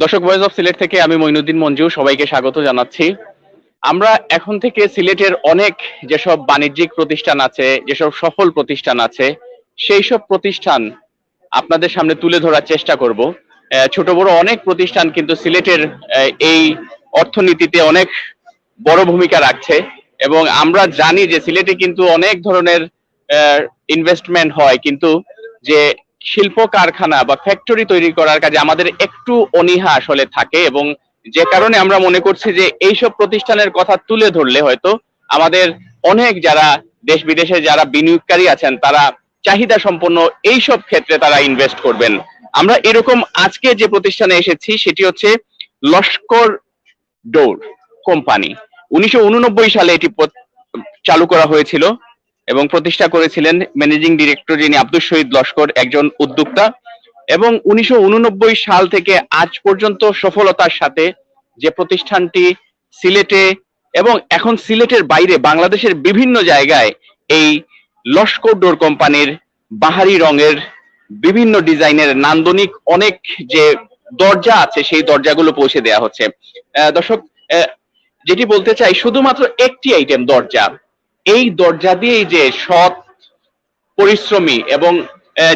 দর্শক voice of Sylhet থেকে আমি মইনুদ্দিন মঞ্জু সবাইকে স্বাগত জানাচ্ছি। আমরা এখন থেকে সিলেটের অনেক যেসব বাণিজ্যিক প্রতিষ্ঠান আছে, যেসব সফল প্রতিষ্ঠান আছে, সেই সব প্রতিষ্ঠান আপনাদের সামনে তুলে ধরার চেষ্টা করব। ছোট বড় অনেক প্রতিষ্ঠান কিন্তু সিলেটের এই অর্থনীতিতে অনেক বড় ভূমিকা রাখছে এবং আমরা জানি যে সিলেটে কিন্তু অনেক ধরনের ইনভেস্টমেন্ট হয়, কিন্তু যে শিল্প কারখানা বা ফ্যাক্টরি তৈরি করার কাজে আমাদের একটু অনীহা আসলে থাকে এবং যে কারণে আমরা মনে করছি যে এইসব প্রতিষ্ঠানের কথা তুলে ধরলে হয়তো আমাদের অনেক যারা দেশ বিদেশে যারা বিনিয়োগকারী আছেন, তারা চাহিদা সম্পন্ন এইসব ক্ষেত্রে তারা ইনভেস্ট করবেন। আমরা এরকম আজকে যে প্রতিষ্ঠানে এসেছি, সেটি হচ্ছে লস্কর ডোর কোম্পানি। উনিশশো উননব্বই সালে এটি চালু করা হয়েছিল। এবং প্রতিষ্ঠা করেছিলেন ম্যানেজিং ডিরেক্টর যিনি আব্দুল শহীদ লস্কর, একজন উদ্যোক্তা। এবং উনিশশো উননব্বই সাল থেকে আজ পর্যন্ত সফলতার সাথে যে প্রতিষ্ঠানটি সিলেটে এবং এখন সিলেটের বাইরে বাংলাদেশের বিভিন্ন জায়গায় এই লস্কর ডোর কোম্পানির বাহারি রঙের বিভিন্ন ডিজাইনের নান্দনিক অনেক যে দরজা আছে, সেই দরজাগুলো পৌঁছে দেওয়া হচ্ছে। দর্শক যেটি বলতে চাই, শুধুমাত্র একটি আইটেম দরজা। এই দরজা দিয়েই যে সৎ পরিশ্রমী এবং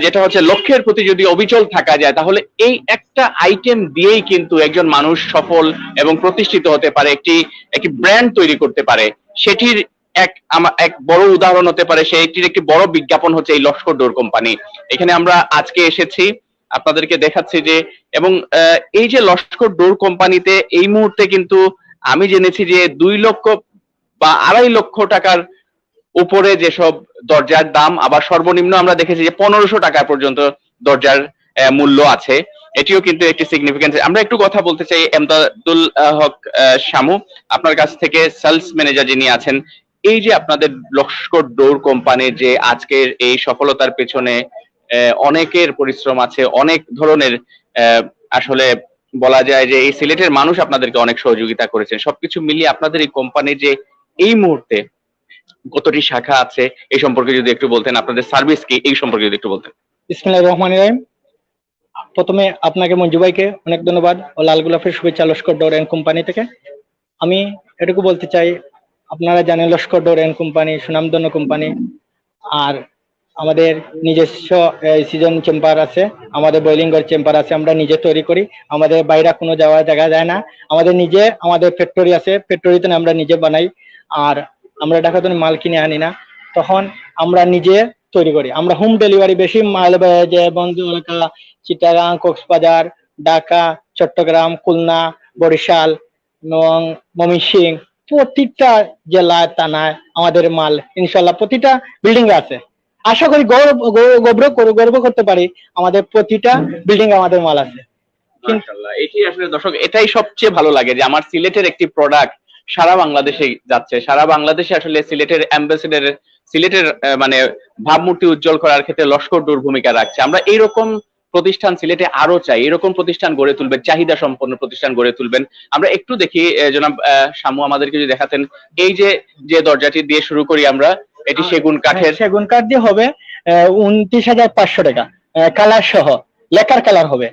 যেটা হচ্ছে লক্ষ্যের প্রতি যদি অবিচল থাকা যায়, তাহলে এই একটা আইটেম দিয়েই কিন্তু একজন মানুষ সফল এবং প্রতিষ্ঠিত হতে পারে, একটি একটি ব্র্যান্ড তৈরি করতে পারে। সেটির এক এক বড় উদাহরণ হতে পারে সেইটির একটি বড় বিজ্ঞাপন হচ্ছে এই লস্কর ডোর কোম্পানি। এখানে আমরা আজকে এসেছি, আপনাদেরকে দেখাচ্ছি যে, এবং এই যে লস্কর ডোর কোম্পানিতে এই মুহূর্তে কিন্তু আমি জেনেছি যে দুই লক্ষ বা আড়াই লক্ষ টাকার উপরে যেসব দরজার দাম, আবার সর্বনিম্ন আমরা দেখেছি যে পনেরোশো টাকা পর্যন্ত দরজার মূল্য আছে। এটিও কিন্তু একটি সিগনিফিকেন্স আমরা একটু কথা বলতে চাই এমদাদুল হক শামু, আপনার কাছ থেকে সেলস ম্যানেজার যিনি আছেন, এই যে আপনাদের লস্কর ডোর কোম্পানির যে আজকের এই সফলতার পেছনে অনেকের পরিশ্রম আছে, অনেক ধরনের আসলে বলা যায় যে এই সিলেটের মানুষ আপনাদেরকে অনেক সহযোগিতা করেছেন। সবকিছু মিলিয়ে আপনাদের এই কোম্পানির যে এই মুহূর্তে কতটি শাখা আছে এই সম্পর্কে যদি একটু বলতেন, আপনাদের সার্ভিস কি এই সম্পর্কে যদি একটু বলতেন। ইসমিল্লাহ রহমান রাহিম। প্রথমে আপনাকে মঞ্জু ভাইকে অনেক ধন্যবাদ ও লাল গোলাপের শুভেচ্ছা লস্কর ডোর অ্যান্ড কোম্পানি থেকে। আমি এটুকু বলতে চাই, আপনারা জানেন লস্কর ডোর অ্যান্ড কোম্পানি, সুনামধন্য কোম্পানি, আর আমাদের নিজস্ব সিজন চেম্বার আছে, আমাদের বয়লিং ঘর চেম্বার আছে, আমরা নিজে তৈরি করি, আমাদের বাইরে কোনো যাওয়া জায়গা যায় না। আমাদের নিজে, আমাদের ফ্যাক্টরি আছে ফ্যাক্টরিতে আমরা নিজে বানাই, আর আমরা ঢাকাতে মাল কিনে আনি না, তখন আমরা নিজে তৈরি করি। আমরা হোম ডেলিভারি বেশি মাল যে বন্ধু এলাকা, চিটাগাং, কক্সবাজার, ঢাকা, চট্টগ্রাম, খুলনা, বরিশাল এবং ময়মনসিং, প্রতিটা জেলায়, থানায় আমাদের মাল ইনশাল্লাহ প্রতিটা বিল্ডিং আছে। আশা করি গৌরব গৌরব গৌরব করে- গর্ব করতে পারি, আমাদের প্রতিটা বিল্ডিং আমাদের মাল আছে। এটি আসলে দর্শক, এটাই সবচেয়ে ভালো লাগে যে আমার সিলেটের একটি প্রোডাক্ট সারা বাংলাদেশে যাচ্ছে। সারা বাংলাদেশে আসলে সিলেটের অ্যাম্বাসেডার সিলেটের মানে ভাবমূর্তি উজ্জ্বল করার ক্ষেত্রে লস্কর ডোর ভূমিকা রাখছে। আমরা এইরকম প্রতিষ্ঠান সিলেটে আরও চাই এরকম প্রতিষ্ঠান গড়ে তুলবেন চাহিদা সম্পন্ন প্রতিষ্ঠান গড়ে তুলবেন। আমরা একটু দেখি জনাব শামু আমাদেরকে যদি দেখাতেন এই যে যে দরজাটি দিয়ে শুরু করি আমরা এটি সেগুন কাঠের। সেগুন কাঠ দিয়ে হবে উনত্রিশ হাজার পাঁচশো টাকা। কালার সহ লেকার কালার হবে।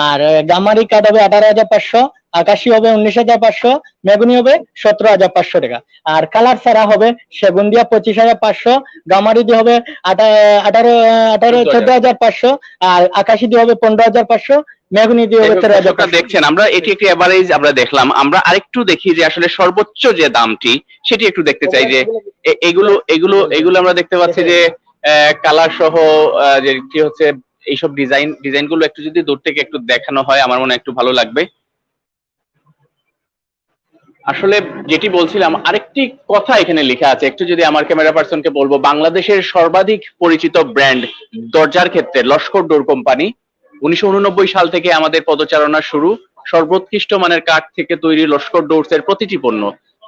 আর গামারি কাঠ হবে আঠারো হাজার পাঁচশো। আকাশি হবে উনিশ হাজার পাঁচশো মেগুনি হবে সতেরো হাজার পাঁচশো টাকা। আর কালার ছাড়া হবে সেগুন দিয়া পঁচিশ হাজার পাঁচশো গামারি দিয়ে হবে আঠা- আঠারো আঠারো চোদ্দ হাজার পাঁচশো আর আকাশি দিয়ে হবে পনেরো হাজার পাঁচশো মেগুনি দিয়ে হবে তেরো হাজার দেখছেন আমরা এটি একটি এভারেজ আমরা দেখলাম। আমরা আরেকটু দেখি যে আসলে সর্বোচ্চ যে দামটি সেটি একটু দেখতে চাই যে এগুলো এগুলো এগুলো আমরা দেখতে পাচ্ছি যে কালার সহ আহ, যে কি হচ্ছে এইসব ডিজাইন ডিজাইনগুলো একটু যদি দূর থেকে একটু দেখানো হয় আমার মনে হয় একটু ভালো লাগবে। আসলে যেটি বলছিলাম, আরেকটি কথা এখানে লেখা আছে। একটু যদি আমার ক্যামেরা পার্সনকে বলব, বাংলাদেশের সর্বাধিক পরিচিত ব্র্যান্ড দরজার ক্ষেত্রে লস্কর ডোর কোম্পানি। উনিশশো উননব্বই সাল থেকে আমাদের পদচারণা শুরু। সর্বোৎকৃষ্ট মানের কাঠ থেকে তৈরি লস্কর ডোরস এর প্রতিটি পণ্য।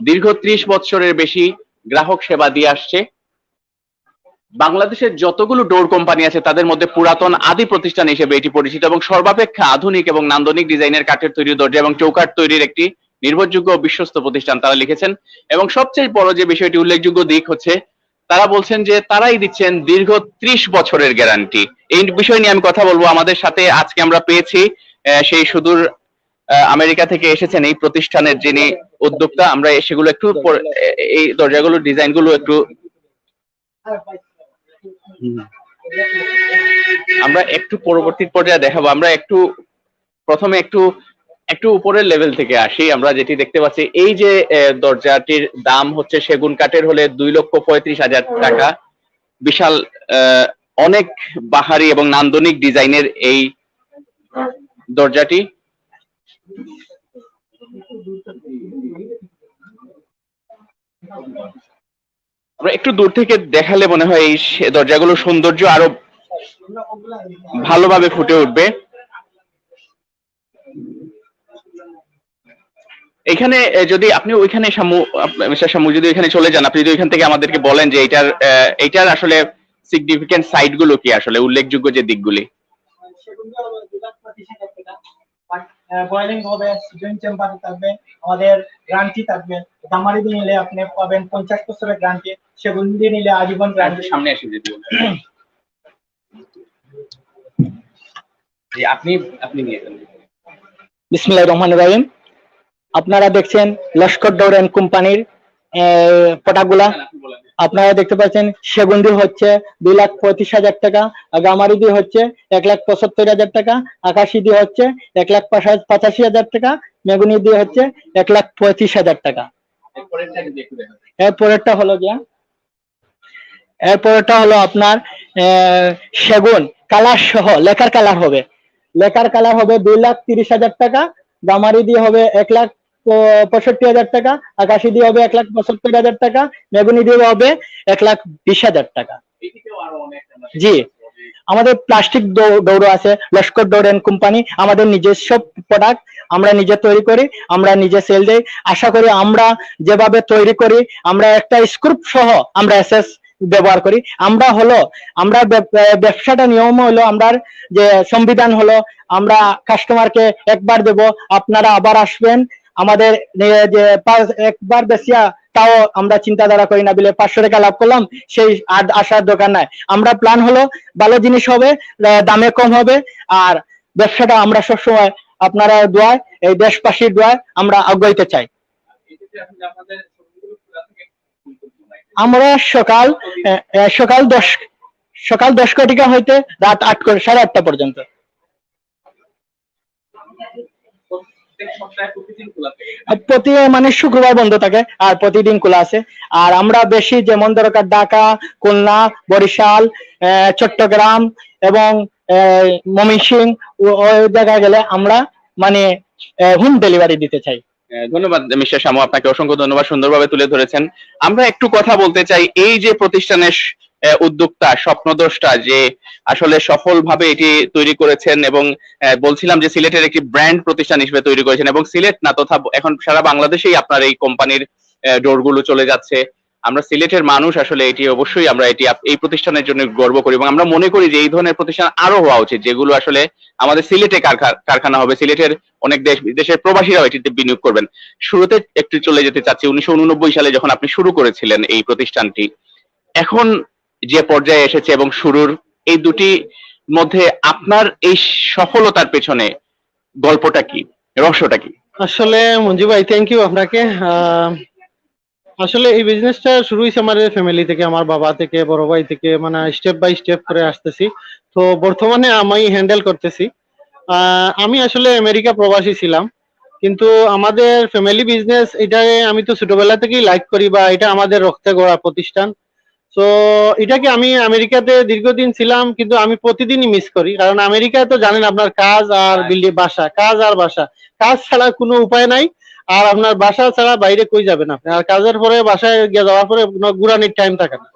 দীর্ঘ ত্রিশ বছরের বেশি গ্রাহক সেবা দিয়ে আসছে। বাংলাদেশের যতগুলো ডোর কোম্পানি আছে, তাদের মধ্যে পুরাতন আদি প্রতিষ্ঠান হিসেবে এটি পরিচিত এবং সর্বাপেক্ষা আধুনিক এবং নান্দনিক ডিজাইনের কাঠের তৈরি দরজা এবং চৌকাঠ তৈরির একটি নির্ভরযোগ্য বিশ্বস্ত প্রতিষ্ঠান তারা লিখেছেন। এবং সবচেয়ে বড় যে বিষয়টি উল্লেখযোগ্য দিক হচ্ছে, তারা বলছেন যে তারাই দিচ্ছেন দীর্ঘ ত্রিশ বছরের গ্যারান্টি। এই বিষয় নিয়ে আমি কথা বলব। আমাদের সাথে আজকে আমরা পেয়েছি সেই সুদূর আমেরিকা থেকে এসেছেন এই প্রতিষ্ঠানের যিনি উদ্যোক্তা। আমরা সেগুলো একটু এই দরজাগুলোর ডিজাইনগুলো একটু আমরা একটু পরবর্তী পর্যায়ে দেখাবো। আমরা একটু প্রথমে একটু একটু উপরের লেভেল থেকে আসি। আমরা যেটি দেখতে পাচ্ছি এই যে দরজাটির দাম হচ্ছে সেগুন কাঠের হলে দুই লক্ষ পঁয়ত্রিশ হাজার টাকা। বিশাল অনেক বাহারি এবং নান্দনিক ডিজাইনের এই দরজাটি। আমরা একটু দূর থেকে দেখালে মনে হয় এই দরজাগুলোর সৌন্দর্য আরও ভালোভাবে ফুটে উঠবে। এখানে যদি আপনি ওইখানে শামু মিস্টার শামু যদি ওইখানে চলে যান আপনি যদি ওইখান থেকে আমাদেরকে বলেন যে এটার এটার আসলে সিগনিফিকেন্ট সাইডগুলো কি আসলে উল্লেখযোগ্য যে দিকগুলি? বয়েলিং হবে চেম্বার থাকবে আমাদের গ্যারান্টি থাকবে। গামারি দিয়ে নিলে আপনি পাবেন পঞ্চাশ বছরের গ্যারান্টি সেগুন দিয়ে নিলে আজীবন গ্যারান্টি সামনে আসে যদি আপনি আপনি নিয়ে যান। বিসমিল্লাহির রহমানির রহিম। আপনারা দেখছেন লস্কর ডোর এন্ড কোম্পানির পটাগুলা। আপনারা দেখতে পাচ্ছেন, সেগুন্দি হচ্ছে দুই লাখ পঁয়ত্রিশ হাজার টাকা আর গামারি দিয়ে হচ্ছে এক লাখ পঁচাত্তর হাজার টাকা আকাশি দিয়ে হচ্ছে এক লাখ পাঁচা- পঁচাশি হাজার টাকা মেগুনি দিয়ে হচ্ছে এক লাখ পঁয়ত্রিশ হাজার টাকা। এরপরেরটা হলো গিয়া এরপরেরটা হলো আপনার সেগুন, কালার সহ, লেকার কালার হবে। লেকার কালার হবে দুই লাখ তিরিশ হাজার টাকা গামারি দিয়ে হবে এক লাখ পঁয়ষট্টি হাজার টাকা আকাশি দিয়ে হবে এক লাখ পঁচাত্তর হাজার টাকা, মেগুনি দিয়ে হবে এক লাখ বিশ হাজার টাকা। জি, আমাদের প্লাস্টিক দৌড় আছে, লস্কর ডোর এন্ড কোম্পানি আমাদের নিজস্ব প্রোডাক্ট আমরা নিজে তৈরি করি, আমরা নিজে সেল দেই। আশা করি আমরা যেভাবে তৈরি করি, আমরা একটা স্ক্রুপ সহ আমরা এসএস ব্যবহার করি। আমরা হলো, আমরা ব্যব- ব্যবসাটা নিয়ম হলো আমরা যে, সংবিধান হলো, আমরা কাস্টমারকে একবার দেব, আপনারা আবার আসবেন আমাদের যে একবার বেশিয়া তাও আমরা চিন্তাধারা করি না, বলে পাঁচশো টাকা লাভ করলাম, সেই আর আসার দোকান নাই। আমরা প্ল্যান হলো, ভালো জিনিস হবে দামে কম হবে, আর ব্যবসাটা আমরা সবসময় আপনারা দোয়ায়, এই দেশবাসীর দোয়ায় আমরা আগাইতে চাই। আমরা সকাল সকাল দশ সকাল দশ কোটিকা হইতে রাত আট সাড়ে আটটা পর্যন্ত আর প্রতি মানে শুক্রবার বন্ধ থাকে আর প্রতিদিন খোলা আছে। আর আমরা বেশি যেমন দরকার ঢাকা খুলনা বরিশাল আহ, চট্টগ্রাম এবং ও- ওই জায়গায় গেলে আমরা মানে হোম ডেলিভারি দিতে চাই। আহ, ধন্যবাদ মিস্টার শামু আপনাকে অসংখ্য ধন্যবাদ সুন্দরভাবে তুলে ধরেছেন। আমরা একটু কথা বলতে চাই এই যে প্রতিষ্ঠানের উদ্যোক্তা, স্বপ্নদ্রষ্টা যে আসলে সফলভাবে এটি তৈরি করেছেন এবং বলছিলাম যে সিলেটের একটি ব্র্যান্ড প্রতিষ্ঠান হিসেবে তৈরি করেছেন এবং সিলেট না, তথা এখন সারা বাংলাদেশেই আপনার এই কোম্পানির ডোরগুলো চলে যাচ্ছে। আমরা সিলেটের মানুষ, আসলে এটি অবশ্যই আমরা এটি এই প্রতিষ্ঠানের জন্য গর্ব করি এবং আমরা মনে করি যে এই ধরনের প্রতিষ্ঠান আরও হওয়া উচিত, যেগুলো আসলে আমাদের সিলেটে কারখা- কারখানা হবে, সিলেটের অনেক দেশ, বিদেশের প্রবাসীরাও এটিতে বিনিয়োগ করবেন। শুরুতে একটু চলে যেতে চাচ্ছি, উনিশশো উননব্বই সালে যখন আপনি শুরু করেছিলেন এই প্রতিষ্ঠানটি। এখন যে পর্যায়ে এসেছে এবং শুরুর এই দুটি মধ্যে আপনার এই সফলতার পেছনে গল্পটা কি? রহস্যটা কি? আসলে মঞ্জু ভাই থ্যাংক ইউ আপনাকে। আসলে এই বিজনেসটা শুরু হয়েছে আমার ফ্যামিলি থেকে, আমার বাবা থেকে, বড় ভাই থেকে মানে স্টেপ বাই স্টেপ করে আসতেছি। তো বর্তমানে আমি হ্যান্ডেল করতেছি। আমি আসলে আমেরিকা প্রবাসী ছিলাম, কিন্তু আমাদের ফ্যামিলি বিজনেস এটাকে আমি তো ছোটবেলা থেকেই লাইক করি বা এটা আমাদের রক্তে গড়া প্রতিষ্ঠান। তো এটাকে আমি আমেরিকাতে দীর্ঘদিন ছিলাম কিন্তু আমি প্রতিদিনই মিস করি। কারণ আমেরিকায় তো জানেন আপনার কাজ আর বিল্ডিং বাসা কাজ আর বাসা। কাজ ছাড়া কোনো উপায় নাই আর আপনার বাসা ছাড়া বাইরে কই যাবেন আপনি? আর কাজের পরে বাসায় গিয়ে যাওয়ার পরে ঘুরানির টাইম থাকে না।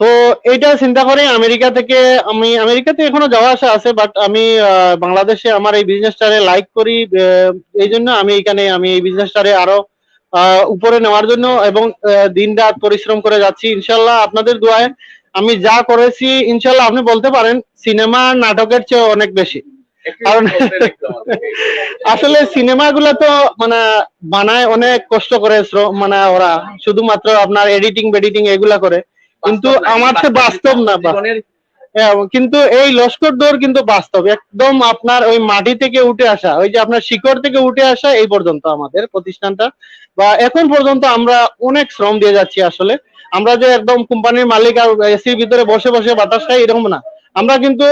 তো এইটা চিন্তা করে আমেরিকা থেকে আমি আমেরিকাতে এখনও যাওয়া আসা আছে বাট আমি বাংলাদেশে আমার এই বিজনেসটারে লাইক করি এই জন্য আমি এখানে আমি এই বিজনেসটারে আরও উপরে নেওয়ার জন্য এবং দিন রাত পরিশ্রম করে যাচ্ছি। ইনশাল্লাহ আপনাদের দোয়ায় আমি যা করেছি ইনশাল্লাহ আপনি বলতে পারেন সিনেমা নাটকের চেয়ে অনেক বেশি। কারণ আসলে সিনেমাগুলো তো মানে বানায় অনেক কষ্ট করে মানে ওরা শুধুমাত্র আপনার এডিটিং বেডিটিং এগুলা করে। কিন্তু আমার তো বাস্তব না কিন্তু এই লস্কর দৌড় কিন্তু বাস্তব। একদম আপনার ওই মাটি থেকে উঠে আসা, ওই যে আপনার শিকড় থেকে উঠে আসা এই পর্যন্ত আমাদের প্রতিষ্ঠানটা। বা এখন পর্যন্ত আমরা অনেক শ্রম দিয়ে যাচ্ছি আসলে। আমরা যে একদম কোম্পানির মালিক আর এসির ভিতরে বসে বসে বাতাস খাই এরকম না। আমরা কিন্তু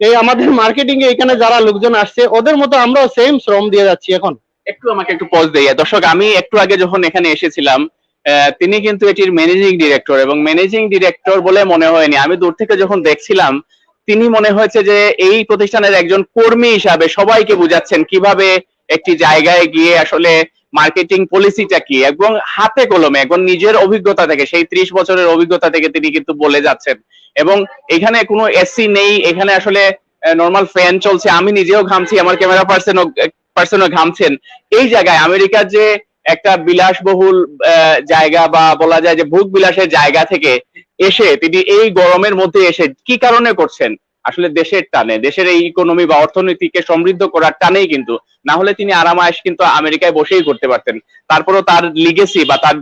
এই আমাদের মার্কেটিং এ এখানে যারা লোকজন আসছে, ওদের মতো আমরাও সেম শ্রম দিয়ে যাচ্ছি এখন। একটু আমাকে একটু পজ দেয়। দর্শক, আমি একটু আগে যখন এখানে এসেছিলাম তিনি কিন্তু এটির ম্যানেজিং ডিরেক্টর এবং ম্যানেজিং ডিরেক্টর বলে মনে হয়নি। আমি দূর থেকে যখন দেখছিলাম, তিনি মনে হয়েছে যে এই প্রতিষ্ঠানের একজন কর্মী হিসাবে সবাইকে বুঝাচ্ছেন কীভাবে একটি জায়গায় গিয়ে আসলে মার্কেটিং পলিসিটা কি এবং হাতে কলমে এবং নিজের অভিজ্ঞতা থেকে, সেই ত্রিশ বছরের অভিজ্ঞতা থেকে তিনি কিন্তু বলে যাচ্ছেন। এবং এখানে কোনো এসি নেই, এখানে আসলে নর্মাল ফ্যান চলছে। আমি নিজেও ঘামছি, আমার ক্যামেরা পার্সনও পার্সনও ঘামছেন। এই জায়গায় আমেরিকার যে একটা বিলাসবহুল জায়গা বা বলা যায় যে ভোগ বিলাসের জায়গা থেকে এসে তিনি এই গরমের মধ্যে এসে কি কারণে করছেন? আসলে দেশের টানে, দেশের এই ইকোনমি বা অর্থনীতিকে সমৃদ্ধ করার টানেই কিন্তু, না হলে তিনি আরামায়েশ কিন্তু আমেরিকায় বসেই করতে পারতেন। তারপরও তার লিগেসি বা তার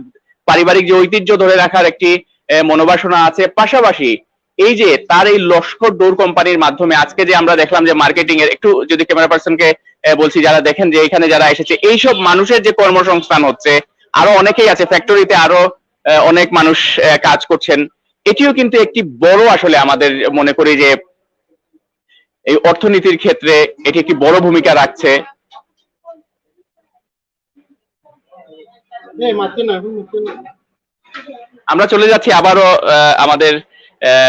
পারিবারিক যে ঐতিহ্য ধরে রাখার একটি মনোবাসনা আছে। পাশাপাশি এই যে তার এই লস্কর ডোর কোম্পানির মাধ্যমে আজকে যে আমরা দেখলাম যে মার্কেটিং এর একটু যদি ক্যামেরা পার্সনকে বলছি যারা দেখেন যে এখানে যারা এসেছে এইসব মানুষের যে কর্মসংস্থান হচ্ছে আরও অনেকেই আছে ফ্যাক্টরিতে আরও অনেক মানুষ কাজ করছেন এটিও কিন্তু একটি বড় আসলে আমাদের মনে করি যে এই অর্থনীতির ক্ষেত্রে এটি একটি বড় ভূমিকা রাখছে। আমরা চলে যাচ্ছি আবারও আহ, আমাদের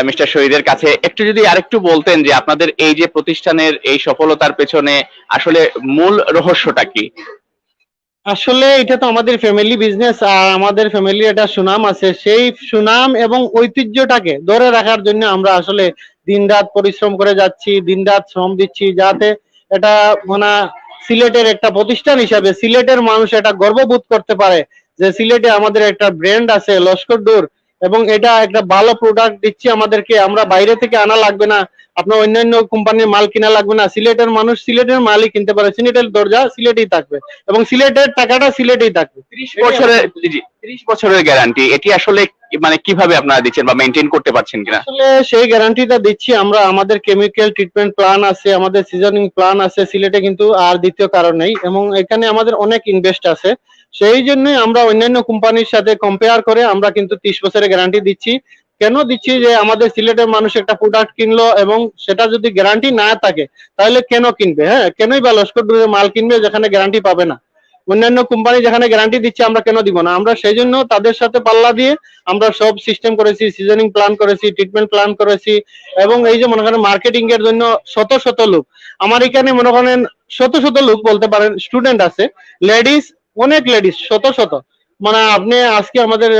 মিস্টার শহীদের কাছে একটু যদি আরেকটু বলতেন যে আপনাদের এই যে প্রতিষ্ঠানের এই সফলতার পেছনে আসলে মূল রহস্যটা কি? আসলে এটা তো আমাদের ফ্যামিলি বিজনেস আর আমাদের ফ্যামিলি একটা সুনাম আছে। সেই সুনাম এবং ঐতিহ্যটাকে ধরে রাখার জন্য আমরা আসলে দিনরাত পরিশ্রম করে যাচ্ছি, দিনরাত শ্রম দিচ্ছি যাতে এটা মানে সিলেটের একটা প্রতিষ্ঠান হিসাবে সিলেটের মানুষ এটা গর্ববোধ করতে পারে যে সিলেটে আমাদের একটা ব্র্যান্ড আছে লস্কর ডোর এবং এটা একটা ভালো প্রোডাক্ট দিচ্ছি আমাদেরকে। আমরা বাইরে থেকে আনা লাগবে না। আপনার অন্যান্য কোম্পানির মাল কিনা লাগবে না। সিলেটের মানুষ সিলেটের মালই কিনতে পারে। সিলেটের দরজা সিলেটেই থাকবে এবং সিলেটের টাকাটা সিলেটেই থাকবে। ত্রিশ বছরের ত্রিশ বছরের গ্যারান্টি এটি আসলে মানে কীভাবে আপনারা দিচ্ছেন বা মেনটেন করতে পারছেন কিনা? আসলে সেই গ্যারান্টিটা দিচ্ছি আমরা। আমাদের কেমিক্যাল ট্রিটমেন্ট প্ল্যান আছে আমাদের সিজনিং প্ল্যান আছে। সিলেটে কিন্তু আর দ্বিতীয় কারণ নেই। এবং এখানে আমাদের অনেক ইনভেস্ট আছে। সেই জন্য আমরা অন্যান্য কোম্পানির সাথে কম্পেয়ার করে আমরা কিন্তু ত্রিশ বছরের গ্যারান্টি দিচ্ছি। কেন দিচ্ছি যে আমাদের সিলেটের মানুষ একটা প্রোডাক্ট কিনলো এবং সেটা যদি গ্যারান্টি না থাকে, তাহলে কেন কিনবে? হ্যাঁ কেনই বা লস্কর ডোরের মাল কিনবে যেখানে গ্যারান্টি পাবে না? অন্যান্য কোম্পানি যেখানে গ্যারান্টি দিচ্ছে আমরা কেন দিব না? আমরা সেই জন্য তাদের সাথে পাল্লা দিয়ে আমরা সব সিস্টেম করেছি সিজনিং প্ল্যান করেছি ট্রিটমেন্ট প্ল্যান করেছি এবং এই যে মনে করেন মার্কেটিং এর জন্য শত শত লোক। আমার এখানে মনে করেন শত শত লোক বলতে পারেন স্টুডেন্ট আছে লেডিস অনেক লেডিস শত শত। মানে আপনি আজকে আমাদের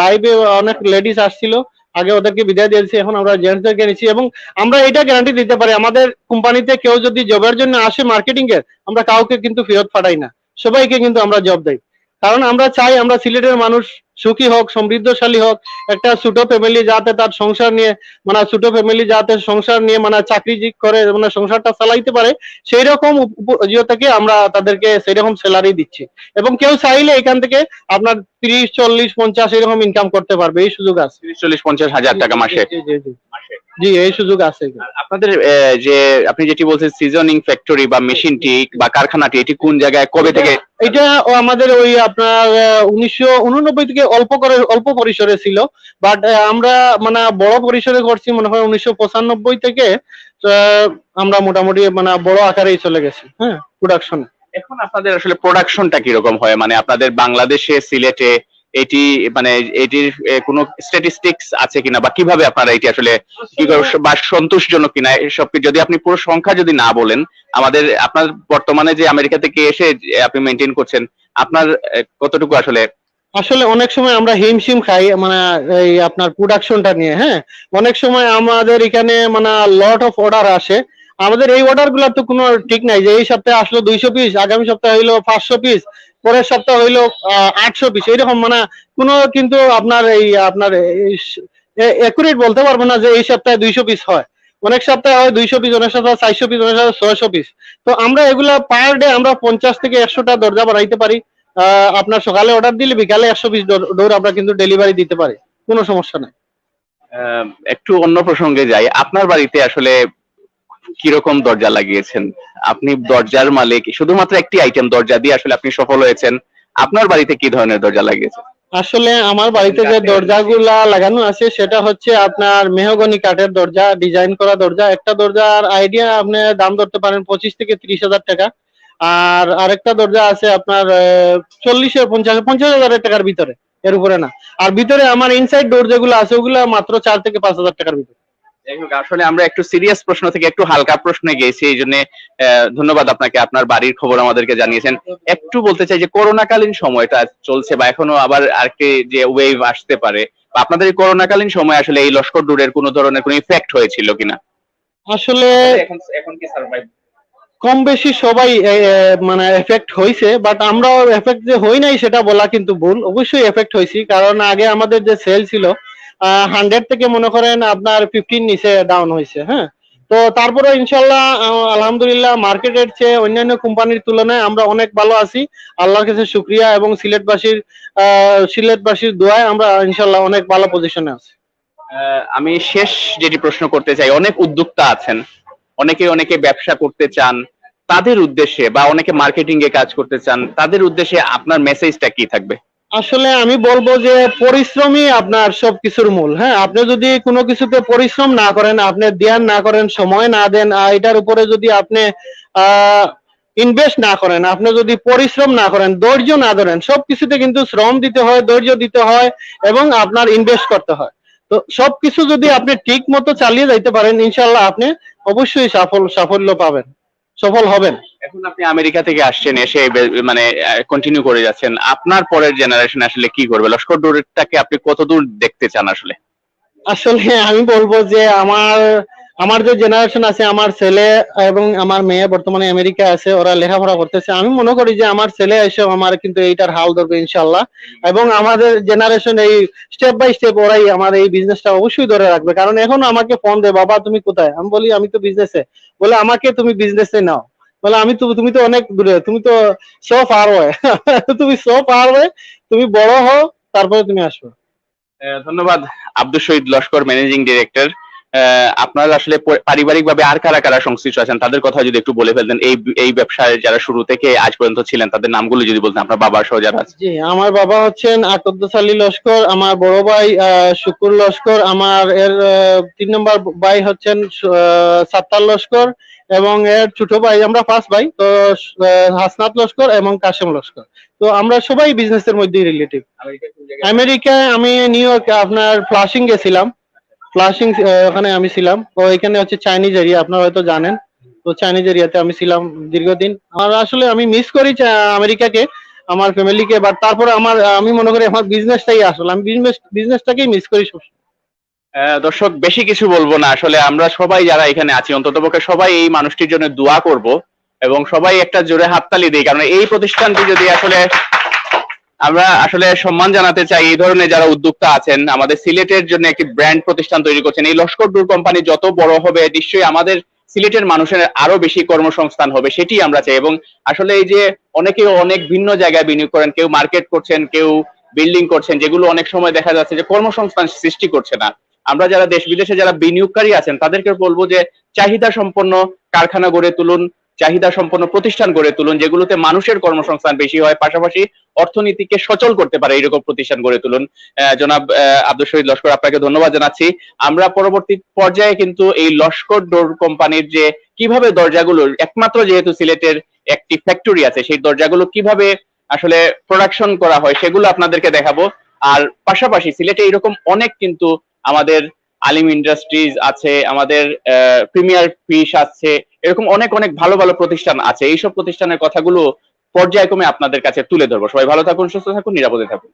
লাইভে অনেক লেডিস আসছিল, আগে ওদেরকে বিদায় দিয়েছি, এখন আমরা জেন্টসদেরকে নিচ্ছি এবং আমরা এটা গ্যারান্টি দিতে পারি, আমাদের কোম্পানিতে কেউ যদি জবের জন্য আসে মার্কেটিং এর, আমরা কাউকে কিন্তু ফেরত পাঠাই না। সবাইকে কিন্তু আমরা জব দেই। কারণ আমরা চাই আমরা সিলেটের মানুষ সুখী হোক, সমৃদ্ধশালী হোক, একটা ছোট ফ্যামিলি যাতে তার সংসার নিয়ে মানে ছোট ফ্যামিলি যাতে সংসার নিয়ে মানে চাকরি করে মানে সংসারটা চালাইতে পারে সেই রকম ইয়ে থেকে আমরা তাদেরকে সেই রকম স্যালারি দিচ্ছি। এবং কেউ চাইলে এখান থেকে আপনার তিরিশ চল্লিশ পঞ্চাশ এরকম ইনকাম করতে পারবে এই সুযোগ আছে। তিরিশ চল্লিশ পঞ্চাশ হাজার টাকা মাসে? জি, এই সুযোগ আছে। আপনাদের যে আপনি যেটি বলছেন সিজনিং ফ্যাক্টরি বা মেশিনটি বা কারখানাটি এটি কোন জায়গায় কবে থেকে? এটা আমাদের ওই আপনার উনিশশো উননব্বই থেকে অল্প করে অল্প পরিসরে ছিল। বাট আমরা মানে বড় পরিসরে করছি মনে হয় উনিশশো পঁচানব্বই থেকে আমরা মোটামুটি মানে বড় আকারেই চলে গেছি হ্যাঁ প্রোডাকশনে এখন আপনাদের আসলে প্রোডাকশনটা কীরকম হয়? মানে আপনাদের বাংলাদেশে, সিলেটে এটি মানে এটির কোনো স্ট্যাটিস্টিক্স আছে কিনা? বা কীভাবে আপনারা এটি আসলে কি বা সন্তোষজনক কিনা? এসব যদি আপনি পুরো সংখ্যা যদি না বলেন, আমাদের, আপনার বর্তমানে যে আমেরিকা থেকে এসে আপনি মেনটেন করছেন, আপনার কতটুকু আসলে? আসলে অনেক সময় আমরা হিমশিম খাই মানে এই আপনার প্রোডাকশনটা নিয়ে হ্যাঁ? অনেক সময় আমাদের এখানে মানে লট অফ অর্ডার আসে। আমাদের এই অর্ডারগুলার তো কোনো ঠিক নাই যে এই সপ্তাহে আসলো দুইশো পিস আগামী সপ্তাহে হইল পাঁচশো পিস পরের সপ্তাহে হইল আটশো পিস এইরকম মানে কোনো কিন্তু আপনার এই, আপনার একুরেট বলতে পারব না যে এই সপ্তাহে দুইশো পিস হয়। অনেক সপ্তাহে হয় দুইশো পিস অনেক সপ্তাহে চারশো পিস অনেক সপ্তাহে ছয়শো পিস তো আমরা এগুলা পার ডে আমরা পঞ্চাশ থেকে একশোটা দরজা বানাইতে পারি। আপনার সকালে অর্ডার দিলে বিকালে একশো পিস ডোর আমরা কিন্তু ডেলিভারি দিতে পারি। কোনো সমস্যা নাই। একটু অন্য প্রসঙ্গে যাই। আপনার বাড়িতে আসলে কীরকম দরজা লাগিয়েছেন? আপনি দরজার মালিক, শুধুমাত্র একটি আইটেম দরজা দিয়ে আসলে আপনি সফল হয়েছেন। আপনার বাড়িতে কি ধরনের দরজা লাগিয়েছেন আসলে আমার বাড়িতে যে। দরজাগুলা লাগানো আছে, সেটা হচ্ছে আপনার মেহগনি কাঠের দরজা, ডিজাইন করা দরজা। একটা দরজার আইডিয়া আপনি দাম ধরতে পারেন পঁচিশ থেকে ত্রিশ হাজার টাকা। আর আরেকটা দরজা আছে আপনার চল্লিশের পঞ্চাশ পঞ্চাশ হাজার টাকার ভিতরে, এর উপরে না। আর ভিতরে আমার ইনসাইড ডোর যেগুলো আছে, ওগুলো মাত্র চার থেকে পাঁচ হাজার টাকার ভিতরে। আসলে আমরা একটু সিরিয়াস প্রশ্ন থেকে একটু হালকা প্রশ্নে গেছি এই জন্য ধন্যবাদ আপনাকে আপনার বাড়ির খবর আমাদেরকে জানিয়েছেন। একটু বলতে চাই যে করোনাকালীন সময়টা চলছে বা এখনও আবার আরেকটি যে ওয়েভ আসতে পারে আপনাদের এই করোনাকালীন সময় আসলে এই লস্কর ডুরের কোনো ধরনের কোনো ইফেক্ট হয়েছিল কিনা? আসলে এখন কি সার্ভাইভ কম বেশি সবাই মানে এফেক্ট হয়েছে বাট আমরা এফেক্ট যে হই নাই সেটা বলা কিন্তু ভুল। অবশ্যই এফেক্ট হয়েছি কারণ আগে আমাদের যে সেল ছিল হান্ড্রেড থেকে মনে করেন আপনার ফিফটিন নিচে ডাউন হয়েছে হ্যাঁ? তো তারপরে ইনশাল্লাহ আলহামদুলিল্লাহ মার্কেটের চেয়ে অন্যান্য কোম্পানির তুলনায় আমরা অনেক ভালো আছি। আল্লাহর কাছে শুক্রিয়া এবং সিলেটবাসীর সিলেটবাসীর দোয়ায় আমরা ইনশাল্লাহ অনেক ভালো পজিশনে আছি। আমি শেষ যেটি প্রশ্ন করতে চাই, অনেক উদ্যোক্তা আছেন, অনেকে অনেকে ব্যবসা করতে চান, তাদের উদ্দেশ্যে বা অনেকে মার্কেটিং এ কাজ করতে চান, তাদের উদ্দেশ্যে আপনার মেসেজটা কি থাকবে? আসলে আমি বলব যে পরিশ্রমই আপনার সবকিছুর মূল হ্যাঁ? আপনি যদি কোনো কিছুতে পরিশ্রম না করেন, আপনি ধ্যান না করেন, সময় না দেন এটার উপরে যদি আপনি ইনভেস্ট না করেন, আপনি যদি পরিশ্রম না করেন, ধৈর্য না ধরেন, সবকিছুতে কিন্তু শ্রম দিতে হয়, ধৈর্য দিতে হয় এবং আপনার ইনভেস্ট করতে হয়। তো সবকিছু যদি আপনি ঠিক মতো চালিয়ে যাইতে পারেন ইনশাল্লাহ আপনি অবশ্যই সফল, সাফল্য পাবেন। সফল হবেন। এখন আপনি আমেরিকা থেকে আসছেন এসে মানে কন্টিনিউ করে যাচ্ছেন। আপনার পরের জেনারেশন আসলে কি করবে? লস্কর ডোরটাকে আপনি কতদূর দেখতে চান আসলে? আসলে আমি বলব যে আমার আমার যে জেনারেশন আছে, আমার ছেলে এবং আমার মেয়ে বর্তমানে আমেরিকা আছে, ওরা লেখাপড়া করতেছে। আমি মনে করি যে আমার ছেলে এসে আমার কিন্তু এইটার হাল ধরবে ইনশাল্লাহ এবং আমাদের জেনারেশন এই স্টেপ বাই স্টেপ ওরাই আমার এই বিজনেসটা অবশ্যই ধরে রাখবে। কারণ এখন আমাকে ফোন দে বাবা, তুমি কোথায়? আমি বলি, আমি তো বিজনেসে বলে, আমাকে তুমি বিজনেসে নাও। বলে, আমি তো, তুমি তো অনেক দূরে, তুমি তো সো ফার ওয়ে তুমি সো ফার ওয়ে তুমি বড় হও, তারপরে তুমি আসবে। ধন্যবাদ। আব্দুল শহীদ লস্কর ম্যানেজিং ডিরেক্টর আপনার আসলে পারিবারিক ভাবে আর কারা কারা সংশ্লিষ্ট আছেন তাদের কথা যদি একটু বলে ফেলতেন এই এই ব্যবসায় যারা শুরু থেকে আজ পর্যন্ত ছিলেন তাদের নামগুলো যদি বলতেন আপনার বাবা সহ যারা জি আমার বাবা হচ্ছেন আকদ্দুস আলী লস্কর আমার বড় ভাই শুকুর লস্কর আমার এর তিন নম্বর ভাই হচ্ছেন সাত্তার লস্কর এবং এর ছোট ভাই আমরা ফার্স্ট ভাই তো হাসনাত লস্কর এবং কাশেম লস্কর। তো আমরা সবাই বিজনেসের মধ্যে রিলেটিভ আমেরিকায় আমি নিউ ইয়র্কে আপনার ফ্লাশিং গেছিলাম। ফ্লাশিং ওখানে আমি ছিলাম। তো এখানে হচ্ছে চাইনিজ এরিয়া আপনারা হয়তো জানেন। তো চাইনিজ এরিয়াতে আমি ছিলাম দীর্ঘদিন। আর আসলে আমি মিস করি আমেরিকাকে আমার ফ্যামিলিকে বাট তারপরে আমার আমি মনে করি আমার বিজনেসটাই আসলে। আমি বিজনেস বিজনেসটাকেই মিস করি সব আহ, দর্শক বেশি কিছু বলব না। আসলে আমরা সবাই যারা এখানে আছি অন্ততপক্ষে সবাই এই মানুষটির জন্য দোয়া করব এবং সবাই একটা জোরে হাততালি দিই। কারণ এই প্রতিষ্ঠানটি যদি আসলে আমরা আসলে সম্মান জানাতে চাই এই ধরনের যারা উদ্যোক্তা আছেন, আমাদের সিলেটের জন্য একটি ব্র্যান্ড প্রতিষ্ঠান তৈরি করছেন। এই লস্কর ডুর কোম্পানি যত বড় হবে, নিশ্চয়ই আমাদের সিলেটের মানুষের আরও বেশি কর্মসংস্থান হবে, সেটি আমরা চাই। এবং আসলে এই যে অনেকে অনেক ভিন্ন জায়গায় বিনিয়োগ করেন, কেউ মার্কেট করছেন, কেউ বিল্ডিং করছেন, যেগুলো অনেক সময় দেখা যাচ্ছে যে কর্মসংস্থান সৃষ্টি করছে না। আমরা যারা দেশ বিদেশে যারা বিনিয়োগকারী আছেন, তাদেরকে বলব যে চাহিদা সম্পন্ন কারখানা গড়ে তুলুন চাহিদা সম্পন্ন প্রতিষ্ঠান গড়ে তুলুন, যেগুলোতে মানুষের কর্মসংস্থান বেশি হয়, পাশাপাশি অর্থনীতিকে সচল করতে পারে এইরকম প্রতিষ্ঠান গড়ে তুলুন। জনাব আব্দুল শহীদ লস্কর, আপনাকে ধন্যবাদ জানাচ্ছি। আমরা পরবর্তী পর্যায়ে কিন্তু এই লস্কর ডোর কোম্পানির যে কীভাবে দরজাগুলো, একমাত্র যেহেতু সিলেটের একটি ফ্যাক্টরি আছে, সেই দরজাগুলো কীভাবে আসলে প্রোডাকশন করা হয়, সেগুলো আপনাদেরকে দেখাবো। আর পাশাপাশি সিলেটে এরকম অনেক কিন্তু আমাদের আলিম ইন্ডাস্ট্রিজ আছে, আমাদের প্রিমিয়ার ফিশ আছে, এরকম অনেক অনেক ভালো ভালো প্রতিষ্ঠান আছে। এইসব প্রতিষ্ঠানের কথাগুলো পর্যায়ক্রমে আপনাদের কাছে তুলে ধরবো। সবাই ভালো থাকুন, সুস্থ থাকুন, নিরাপদে থাকুন।